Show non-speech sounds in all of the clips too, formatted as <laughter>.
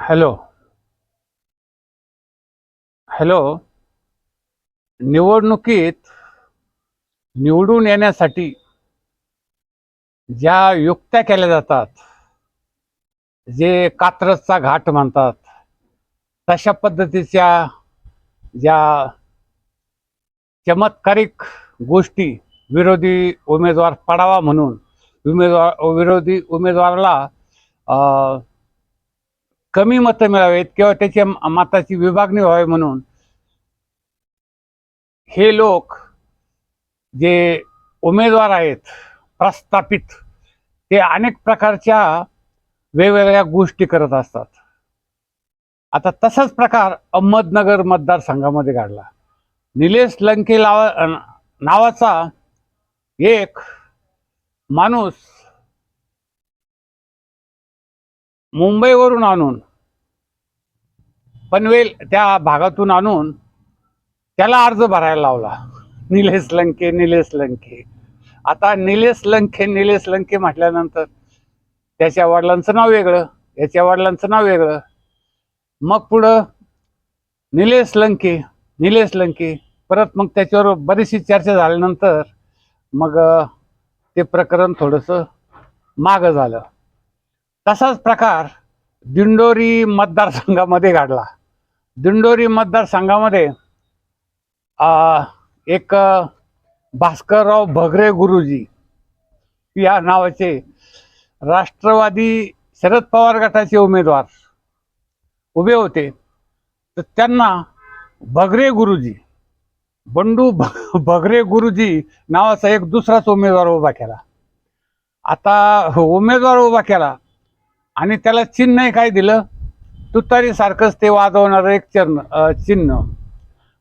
Hello hello निवडणुकीत निवडून येण्यासाठी ज्या युक्त्या केल्या जातात जे कात्रजचा घाट म्हणतात तशा पद्धतीच्या ज्या चमत्कारिक गोष्टी विरोधी उमेदवार पडावा म्हणून उमेदवार विरोधी उमेदवाराला कमी मतं मिळावेत किंवा त्याच्या मताची विभागणी व्हावी म्हणून हे लोक जे उमेदवार आहेत प्रस्थापित ते अनेक प्रकारच्या वेगवेगळ्या गोष्टी करत असतात. आता तसाच प्रकार अहमदनगर मतदारसंघामध्ये घडला. निलेश लंके लावा नावाचा एक माणूस मुंबईवरून आणून पनवेल त्या भागातून आणून त्याला अर्ज भरायला लावला. निलेश लंके निलेश लंके. आता निलेश लंके निलेश लंके म्हटल्यानंतर त्याच्या वडिलांचं नाव वेगळं याच्या वडिलांचं नाव वेगळं. मग पुढं निलेश लंके निलेश लंके. परत मग त्याच्यावर बरीचशी चर्चा झाल्यानंतर मग ते प्रकरण थोडंसं मागं झालं. तसाच प्रकार दिंडोरी मतदारसंघामध्ये घडला. दिंडोरी मतदारसंघामध्ये एक भास्करराव भगरे गुरुजी या नावाचे राष्ट्रवादी शरद पवार गटाचे उमेदवार उभे होते. तर त्यांना भगरे गुरुजी बंडू भ- भगरे गुरुजी नावाचा एक दुसराच उमेदवार उभा केला. आता उमेदवार उभा केला आणि त्याला चिन्ह काय दिलं. तुतारी सारखंच ते वाजवणारं एक चरण चिन्ह.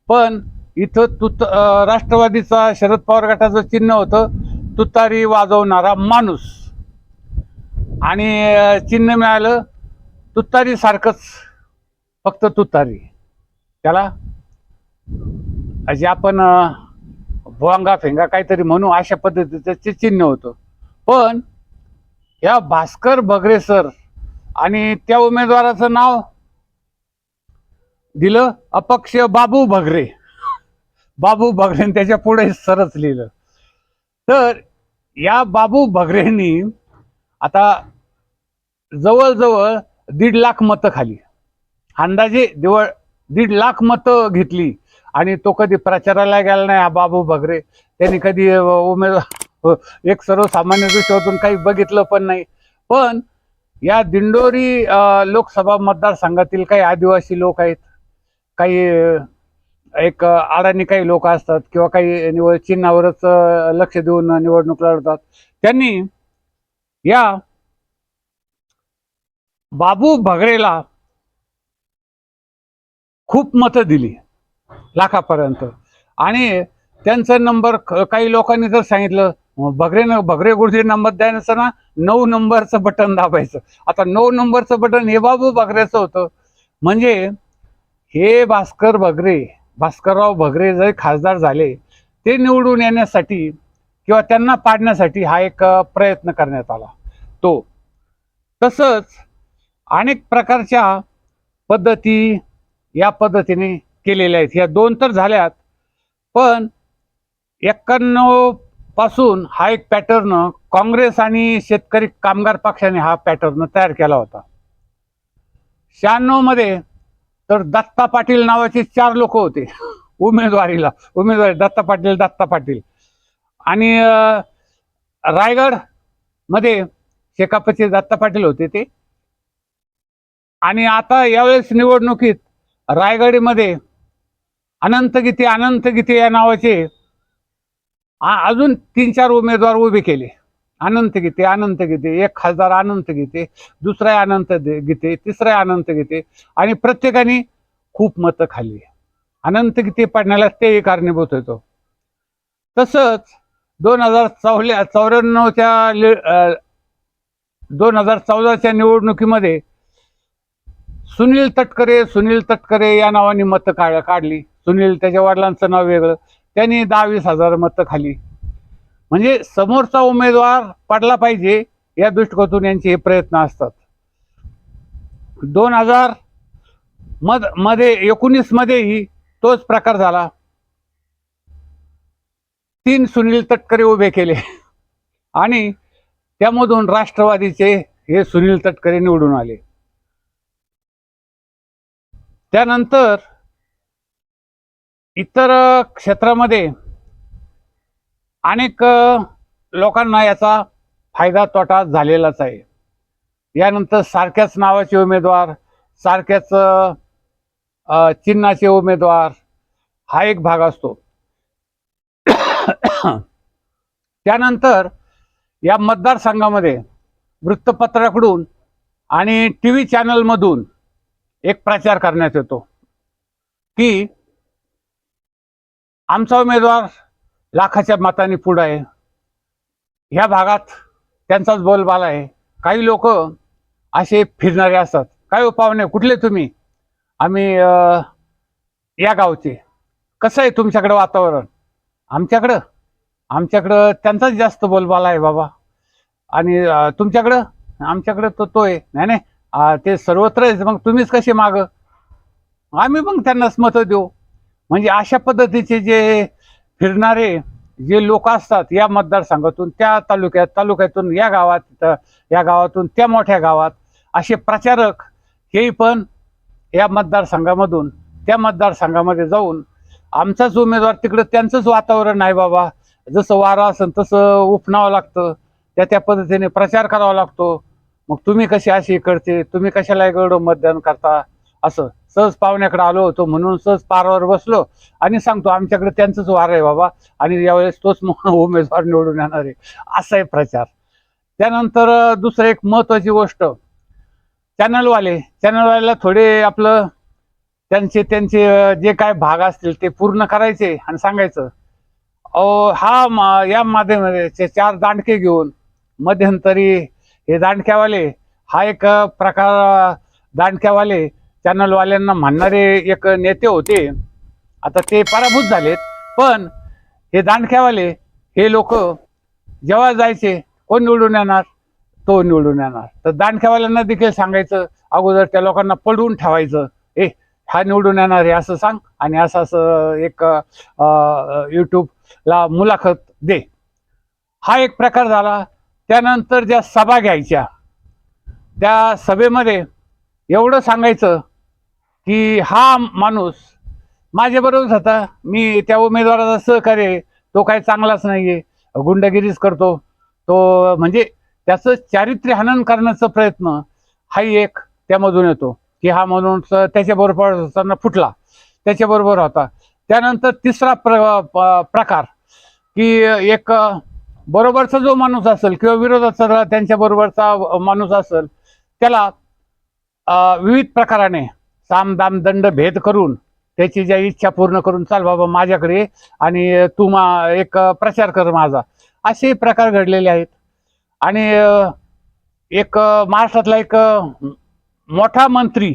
पण इथं तुत राष्ट्रवादीचा शरद पवार गटाचं चिन्ह होतं तुतारी वाजवणारा माणूस. आणि चिन्ह मिळालं तुतारी सारखंच फक्त तुतारी. त्याला जे आपण भुवांगा भोंगा फेंगा काहीतरी म्हणू अशा पद्धतीचं ते चिन्ह होतं. पण या भास्कर बगरे सर आणि त्या उमेदवाराचं नाव दिलं अपक्ष बाबू भगरे. बाबू भगरेने त्याच्या पुढे सरच लिहिलं. तर या बाबू भगरेंनी आता जवळजवळ दीड लाख मतं खाली. अंदाजे जवळ दीड लाख मतं घेतली आणि तो कधी प्रचाराला गेला नाही हा बाबू भगरे. त्यांनी कधी उमेदवार एक सर्वसामान्य दृष्टीतून काही बघितलं पण नाही. पण या दिंडोरी लोकसभा मतदारसंघातील काही आदिवासी लोक आहेत. काही एक अडाणी काही लोक असतात किंवा काही निवड चिन्हावरच लक्ष देऊन निवडणूक लढतात. त्यांनी या बाबू भगरेला खूप मतं दिली लाखापर्यंत. आणि त्यांचा नंबर काही लोकांनी जर सांगितलं भगरे न भगरे गुरुजी नंबर द्या ना नऊ नंबरचं बटन दाबायचं. आता नऊ नंबरचं बटन हे बाबू बगऱ्याचं होतं. म्हणजे हे भास्कर भगरे भास्करराव भगरे जे खासदार झाले ते निवडून येण्यासाठी किंवा त्यांना पाडण्यासाठी हा एक प्रयत्न करण्यात आला. तो. तसंच अनेक प्रकारच्या पद्धती या पद्धतीने केलेल्या आहेत. या दोन तर झाल्यात पण एक्क्याण्णव पासून हा एक पॅटर्न काँग्रेस आणि शेतकरी कामगार पक्षाने हा पॅटर्न तयार केला होता. शहाण्णवमध्ये तर दत्ता पाटील नावाचे चार लोक होते. उमेदवारीला. उमेदवारी दत्ता पाटील दत्ता पाटील. आणि रायगडमध्ये शेकापचे दत्ता पाटील होते ते. आणि आता यावेळेस निवडणुकीत रायगडमध्ये अनंत गीते अनंत गीते या नावाचे अजून तीन चार उमेदवार उभे केले. अनंत गीते अनंत गीते. एक खासदार अनंत गीते दुसरा अनंत दे- गीते तिसरा अनंत गीते आणि प्रत्येकाने खूप मतं खाल्ली अनंत गीते पडण्याला तेही कारणीभूत होतो. तसंच दोन हजार चौल्या चौऱ्याण्णवच्या दोन हजार चौदाच्या निवडणुकीमध्ये सुनील तटकरे सुनील तटकरे या नावाने मतं काढ काढली. सुनील त्याच्या वडिलांचं नाव वेगळं. त्यांनी दहा वीस हजार मतं खाली. म्हणजे समोरचा उमेदवार पडला पाहिजे या दृष्टिकोनातून यांचे हे प्रयत्न असतात. दोन हजार मधमध्ये एकोणीस मध्येही तोच प्रकार झाला. तीन सुनील तटकरे उभे केले. आणि त्यामधून राष्ट्रवादीचे हे सुनील तटकरे निवडून आले. त्यानंतर इतर क्षेत्रामध्ये अनेक लोकांना याचा फायदा तोटा झालेलाच आहे. यानंतर सारख्याच नावाचे उमेदवार सारख्याच चिन्हाचे उमेदवार हा एक भाग असतो. त्यानंतर या मतदारसंघामध्ये वृत्तपत्राकडून आणि टी व्ही चॅनलमधून एक प्रचार करण्यात येतो की आमचा उमेदवार लाखाच्या मताने पुढं आहे. ह्या भागात त्यांचाच बोलबाला आहे. काही लोक असे फिरणारे असतात. काय उपाव नाही कुठले तुम्ही? आम्ही या गावचे. कसं आहे तुमच्याकडं वातावरण? आमच्याकडं? आमच्याकडं त्यांचाच जास्त बोलबाला आहे बाबा. आणि तुमच्याकडं? आमच्याकडं तो तो आहे. नाही नाही. ते सर्वत्र आहे मग तुम्हीच कसे माग? आम्ही मग त्यांनाच मतं देऊ. म्हणजे अशा पद्धतीचे जे फिरणारे जे लोक असतात या मतदारसंघातून त्या तालुक्यात तालुक्यातून या गावात या गावातून त्या मोठ्या गावात असे प्रचारक हेही पण या मतदारसंघामधून त्या मतदारसंघामध्ये जाऊन आमचाच उमेदवार तिकडं त्यांचंच वातावरण आहे बाबा. जसं वारं असेल तसं उपणावं लागतं. त्या त्या पद्धतीने प्रचार करावा लागतो. मग तुम्ही कशी अशी इकडचे? तुम्ही कशाला इकडं मतदान करता? असं. सहज पाहुण्याकडे आलो होतो म्हणून सहज पारावर बसलो आणि सांगतो आमच्याकडे त्यांचंच वार आहे बाबा आणि यावेळेस तोच <laughs> उमेदवार निवडून येणार आहे. असा आहे प्रचार. त्यानंतर दुसरं एक महत्वाची गोष्ट. चॅनलवाले चॅनलवाल्याला थोडे आपलं त्यांचे त्यांचे जे काय भाग असतील ते पूर्ण करायचे आणि सांगायचं. अहो हा मा- या माध्यमाचे चार दांडके घेऊन मध्यंतरी हे दांडक्यावाले हा एक प्रकार दांडक्यावाले चॅनलवाल्यांना म्हणणारे एक नेते होते. आता ते पराभूत झालेत. पण हे दांडख्यावाले हे लोक जेव्हा जायचे कोण निवडून येणार? तो निवडून येणार. तर दांडख्यावाल्यांना देखील सांगायचं अगोदर त्या लोकांना पडवून ठेवायचं. ए हा निवडून येणार हे असं सांग आणि असं असं एक यूट्यूबला मुलाखत दे. हा एक प्रकार झाला. त्यानंतर ज्या सभा घ्यायच्या त्या सभेमध्ये एवढं सांगायचं की हा माणूस माझ्याबरोबरच होता. मी त्या उमेदवाराचा सहकार्य तो काही चांगलाच नाहीये. गुंडगिरीच करतो. तो म्हणजे त्याचं चारित्र्य हनन करण्याचा प्रयत्न हाही एक त्यामधून येतो. की हा म्हणून त्याच्याबरोबर असताना फुटला. त्याच्याबरोबर होता. त्यानंतर तिसरा प्र प- प्रकार की एक बरोबरचा जो माणूस असेल किंवा विरोधाचा त्यांच्याबरोबरचा माणूस असेल त्याला विविध प्रकाराने साम दाम दंड भेद करून त्याची ज्या इच्छा पूर्ण करून चाल बाबा माझ्याकडे आणि तू मा एक प्रचार कर माझा. असे प्रकार घडलेले आहेत. आणि एक महाराष्ट्रातला एक मोठा मंत्री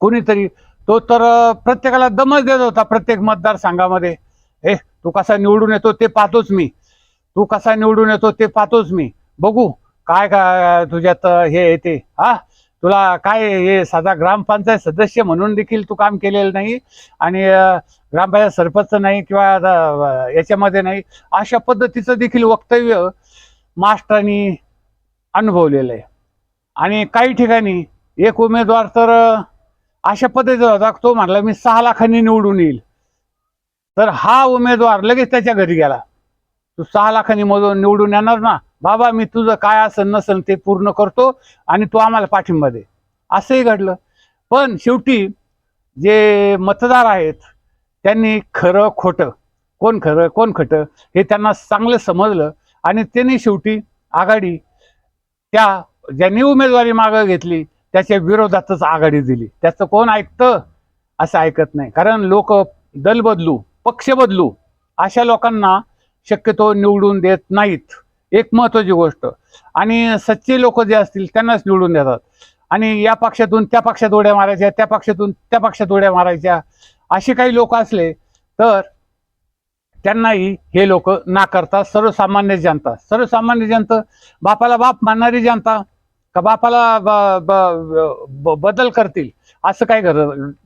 कोणीतरी तो तर प्रत्येकाला दमच देत होता प्रत्येक मतदारसंघामध्ये. हे तू कसा निवडून येतो ते पाहतोच मी. तू कसा निवडून येतो ते पाहतोच मी. बघू काय काय तुझ्यात हे येते हा? तुला काय हे साधा ग्रामपंचायत सदस्य म्हणून देखील तू काम केलेलं नाही आणि ग्रामपंचायत सरपंच नाही किंवा आता, याच्यामध्ये नाही अशा पद्धतीचं देखील वक्तव्य मास्टरांनी अनुभवलेलं आहे. आणि काही ठिकाणी एक उमेदवार तर अशा पद्धतीचा होता तो मी सहा लाखांनी निवडून येईल. तर हा उमेदवार लगेच त्याच्या घरी गेला. तू सहा लाखांनी मधून निवडून येणार ना बाबा मी तुझं काय असेल नसेल ते पूर्ण करतो आणि तू आम्हाला पाठिंबा दे. असंही घडलं. पण शेवटी जे मतदार आहेत त्यांनी खरं खोटं कोण खरं कोण खटं हे त्यांना चांगलं समजलं आणि त्यांनी शेवटी आघाडी त्या ज्यांनी उमेदवारी मागं घेतली त्याच्या विरोधातच आघाडी दिली. त्याचं कोण ऐकतं? असं ऐकत नाही. कारण लोक दल बदलू पक्ष बदलू अशा लोकांना शक्यतो निवडून देत नाहीत. एक महत्त्वाची गोष्ट. आणि सच्चे लोक जे असतील त्यांनाच निवडून देतात. आणि या पक्षातून त्या पक्षात उड्या मारायच्या त्या पक्षातून त्या पक्षात उड्या मारायच्या असे काही लोक असले तर त्यांनाही हे लोक नाकारतात. सर्वसामान्य जनता. सर्वसामान्य जनता बापाला बाप मानणारी जनता का बापाला ब- बदल करतील? असं काही घड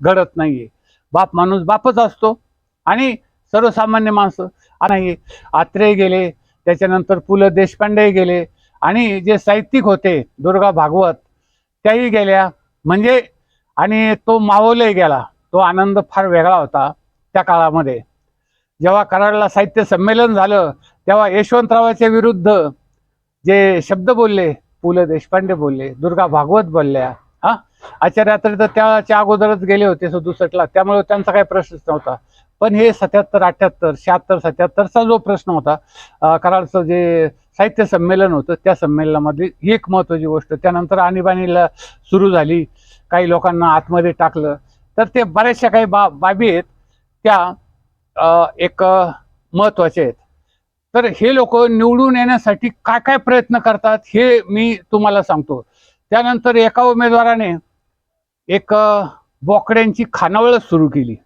घडत नाहीये. बाप माणूस बापच असतो. आणि सर्वसामान्य माणसं नाही. आत्रे गेले त्याच्यानंतर पु ल देशपांडे गेले आणि जे साहित्यिक होते दुर्गा भागवत त्याही गेल्या. म्हणजे आणि तो मावलही गेला. तो आनंद फार वेगळा होता त्या काळामध्ये. जेव्हा कराडला साहित्य संमेलन झालं तेव्हा यशवंतरावाच्या विरुद्ध जे शब्द बोलले पु ल देशपांडे बोलले दुर्गा भागवत बोलल्या. हा? आचार्य तर त्याच्या अगोदरच गेले होते सदुसटला त्यामुळे त्यांचा काही प्रश्नच नव्हता. पण हे सत्याहत्तर अठ्याहत्तर शहात्तर सत्याहत्तरचा जो प्रश्न होता कराडचं जे साहित्य संमेलन होतं त्या संमेलनामधली ही एक महत्त्वाची गोष्ट त्यानंतर आणीबाणीला सुरू झाली काही लोकांना आतमध्ये टाकलं तर ते बऱ्याचशा काही बा बाबी आहेत त्या एक महत्त्वाचे महत्त्वाच्या आहेत. तर हे लोक निवडून येण्यासाठी काय काय प्रयत्न करतात हे मी तुम्हाला सांगतो. त्यानंतर एका उमेदवाराने एक बोकड्यांची खानावळ सुरू केली.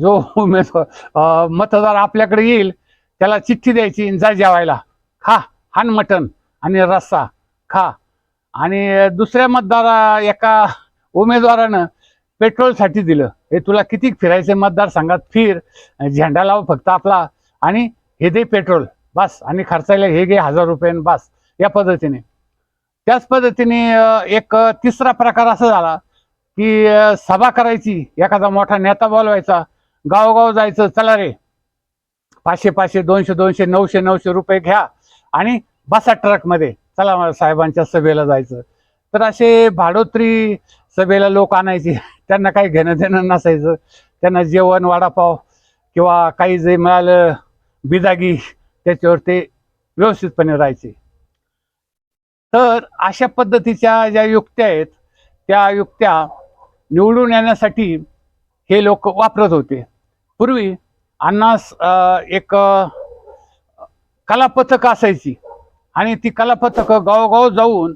जो उमेदवार मतदार आपल्याकडे येईल त्याला चिठ्ठी द्यायची जा जेवायला. खा हान मटण आणि रस्सा खा. आणि दुसऱ्या मतदारा एका उमेदवारानं पेट्रोलसाठी दिलं. हे तुला किती मतदार मतदारसंघात फिर. झेंडा लाव फक्त आपला. आणि हे दे पेट्रोल बस. आणि खर्चायला हे घे हजार रुपये बस. या पद्धतीने. त्याच पद्धतीने एक तिसरा प्रकार असा झाला की सभा करायची. एखादा मोठा नेता बोलवायचा. गावोगाव जायचं चला रे. पाचशे पाचशे दोनशे दोनशे नऊशे नऊशे रुपये घ्या आणि बसा ट्रकमध्ये. चला मला साहेबांच्या सभेला जायचं. तर असे भाडोत्री सभेला लोक आणायचे. त्यांना काही घेणं देणं नसायचं. त्यांना जेवण वडापाव किंवा काही जे मिळालं बिदागी त्याच्यावर ते व्यवस्थितपणे राहायचे. तर अशा पद्धतीच्या ज्या युक्त्या आहेत त्या युक्त्या निवडून येण्यासाठी हे लोक वापरत होते. पूर्वी अण्णास एक कलापथक असायची. आणि ती कलापथकं गावोगाव जाऊन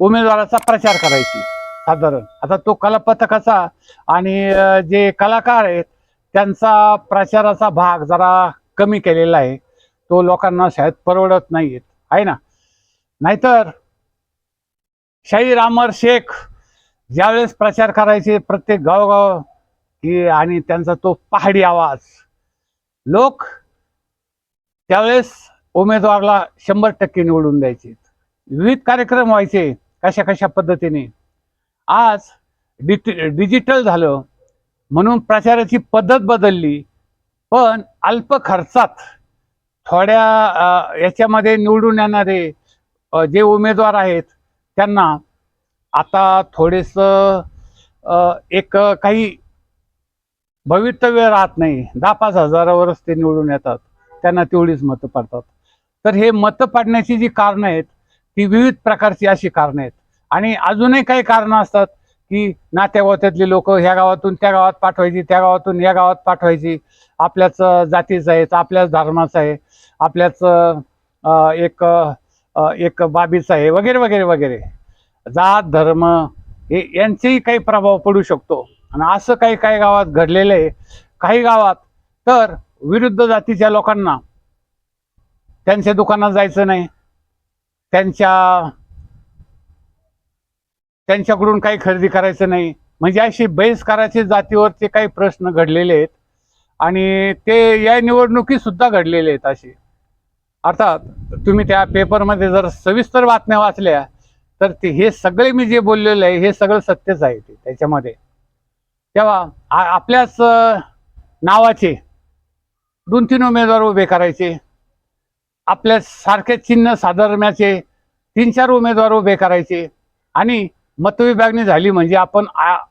उमेदवाराचा प्रचार करायची साधारण. आता तो कलापथकाचा आणि जे कलाकार आहेत त्यांचा प्रचाराचा भाग जरा कमी केलेला आहे. तो लोकांना शाळेत परवडत नाहीत आहे ना? नाहीतर शाहीर अमर शेख ज्यावेळेस प्रचार करायचे प्रत्येक गावगाव की आणि त्यांचा तो पहाडी आवाज. लोक त्यावेळेस उमेदवारला शंभर टक्के निवडून द्यायचे. विविध कार्यक्रम व्हायचे कशा कशा पद्धतीने. आज डिटि डिजिटल झालं म्हणून प्रचाराची पद्धत बदलली पण अल्प खर्चात थोड्या याच्यामध्ये निवडून येणारे जे उमेदवार आहेत त्यांना आता थोडेसं एक काही भवितव्य राहत नाही. दहा पाच हजारावरच ते निवडून येतात. त्यांना तेवढीच मतं पडतात. तर हे मतं पाडण्याची जी कारणं आहेत ती विविध प्रकारची अशी कारणं आहेत. आणि अजूनही काही कारणं असतात की नात्यागोत्यातली लोक ह्या गावातून त्या गावात पाठवायची त्या गावातून या गावात पाठवायची. आपल्याच जातीचं आहे आपल्याच धर्माचं आहे आपल्याच एक एक बाबीचं आहे वगैरे वगैरे वगैरे. जात धर्म हे यांचेही काही प्रभाव पडू शकतो. आणि असं काही काही गावात घडलेलं आहे. काही गावात तर विरुद्ध जातीच्या लोकांना त्यांच्या दुकानात जायचं नाही. त्यांच्या त्यांच्याकडून काही खरेदी करायचं नाही. म्हणजे अशी बहिष्काराचे जातीवरचे काही प्रश्न घडलेले आहेत. आणि ते या निवडणुकीत सुद्धा घडलेले आहेत असे. अर्थात तुम्ही त्या पेपरमध्ये जर सविस्तर बातम्या वाचल्या तर ते हे सगळे मी जे बोललेलं आहे हे सगळं सत्यच आहे ते त्याच्यामध्ये. तेव्हा आ- आपल्याच नावाचे दोन तीन उमेदवार उभे करायचे. आपल्या सारखे चिन्ह साधर्म्याचे तीन चार उमेदवार उभे करायचे. आणि मतविभागणी झाली म्हणजे आपण आ-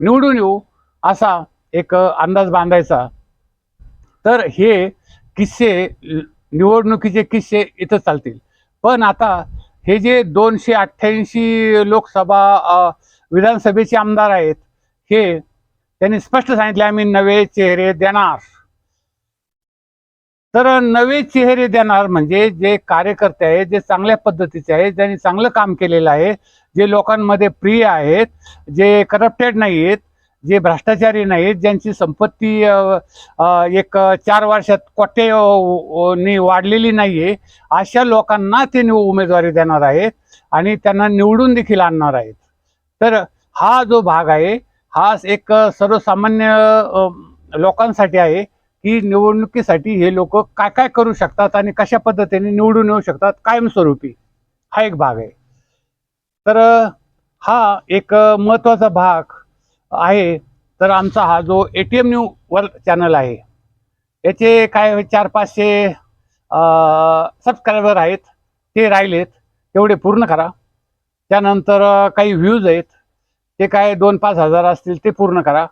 निवडून येऊ असा एक अंदाज बांधायचा. तर हे किस्से निवडणुकीचे किस्से इथं चालतील. पण आता हे जे दोनशे अठ्ठ्याऐंशी लोकसभा विधानसभेचे आमदार आहेत हे त्यांनी स्पष्ट सांगितले आम्ही नवे चेहरे देणार. तर नवे चेहरे देणार म्हणजे जे कार्यकर्ते आहेत जे चांगल्या पद्धतीचे आहेत ज्यांनी चांगलं काम केलेलं आहे जे लोकांमध्ये प्रिय आहेत जे करप्टेड नाही आहेत जे भ्रष्टाचारी नाहीत ज्यांची संपत्ती एक चार वर्षात कोटे अ, वाढलेली नाहीये अशा लोकांना ते उमेदवारी देणार आहेत आणि त्यांना निवडून देखील आणणार आहेत. तर हा जो भाग आहे हा एक सर्वसामान्य लोकांसाठी आहे की निवडणुकीसाठी हे लोक काय काय करू शकतात आणि कशा पद्धतीने निवडून येऊ शकतात कायमस्वरूपी. हा एक भाग आहे. तर हा एक महत्त्वाचा भाग आहे. तर आमचा हा जो ए टी एम न्यू वर चॅनल आहे याचे काय चार पाचशे सबस्क्रायबर आहेत ते राहिलेत. तेवढे पूर्ण करा. त्यानंतर काही व्ह्यूज आहेत. ते काय दोन पाच हजार असतील ते पूर्ण करा.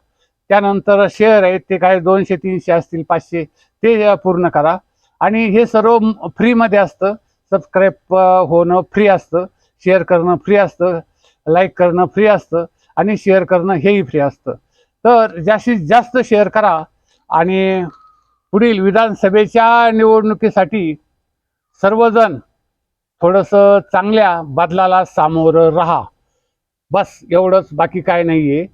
त्यानंतर शेअर आहेत ते काय दोनशे तीनशे असतील पाचशे ते पूर्ण करा. आणि हे सर्व फ्रीमध्ये असतं. सबस्क्राईब होणं फ्री असतं. शेअर करणं फ्री असतं. लाईक करणं फ्री असतं. आणि शेअर करणं हेही फ्री असतं. तर जास्तीत जास्त शेअर करा. आणि पुढील विधानसभेच्या निवडणुकीसाठी सर्वजण थोडंसं चांगल्या बदलाला सामोरं राहा. बस एवढंच बाकी काय नाही आहे